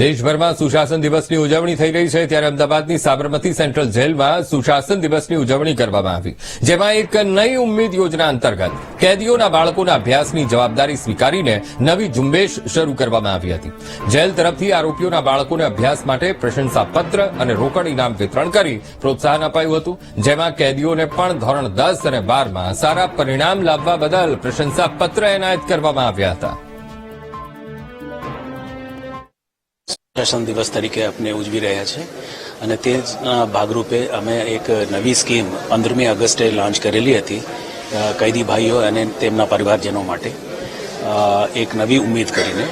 દેશભરમાં સુશાસન દિવસની ઉજવણી થઈ રહી છે ત્યારે અમદાવાદની સાબરમતી સેન્ટ્રલ જેલમાં સુશાસન દિવસની ઉજવણી કરવામાં આવી. જેમાં એક નઈ ઉમ્મીદ યોજના અંતર્ગત કેદીઓના બાળકોના અભ્યાસની જવાબદારી સ્વીકારીને નવી ઝુંબેશ શરૂ કરવામાં આવી હતી. જેલ તરફથી આરોપીઓના બાળકોને અભ્યાસ માટે પ્રશંસાપત્ર અને રોકડ ઇનામ વિતરણ કરી પ્રોત્સાહન અપાયું હતું, જેમાં કેદીઓને પણ ધોરણ દસ અને બારમાં સારા પરિણામ લાવવા બદલ પ્રશંસાપત્ર એનાયત કરવામાં આવ્યા હતા. શાસન દિવસ તરીકે આપણે ઉજવી રહ્યા છે. અને તે જ ભાગરૂપે અમે એક નવી સ્કીમ પંદરમી ઓગસ્ટે લોન્ચ કરેલી હતી. કૈદી ભાઈઓ અને તેમના પરિવારજનો માટે. એક નવી ઉમેદ કરીને.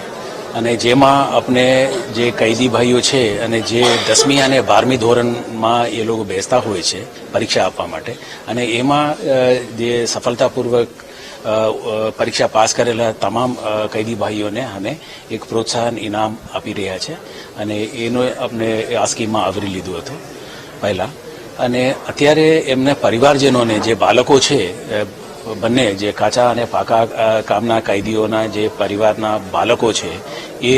અને જેમાં આપણે જે કૈદી ભાઈઓ છે અને જે દસમી અને બારમી ધોરણમાં એ લોકો બેસતા હોય છે પરીક્ષા આપવા માટે. અને એમાં જે સફળતાપૂર્વક પરીક્ષા પાસ કરેલા તમામ કૈદી ભાઈઓને અમે એક પ્રોત્સાહન ઇનામ આપી રહ્યા છે અને એનો આપણે આ સ્કીમમાં આવરી લીધું હતું પહેલા. અને અત્યારે એમને પરિવારજનોને જે બાળકો છે બંને જે કાચા અને પાકા કામના કાયદીઓના જે પરિવારના બાળકો છે, એ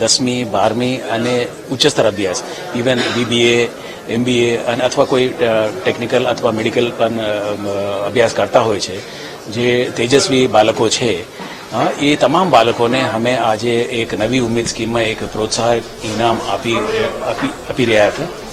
દસમી, બારમી અને ઉચ્ચસ્તર અભ્યાસ, ઇવન બીબીએ, એમબીએ અને અથવા કોઈ ટેકનિકલ અથવા મેડિકલ પણ અભ્યાસ કરતા હોય છે જે તેજસ્વી બાળકો છે એ તમામ બાળકોને અમે આજે એક નવી ઉમેદ સ્કીમમાં એક પ્રોત્સાહક ઇનામ આપી આપી રહ્યા હતા.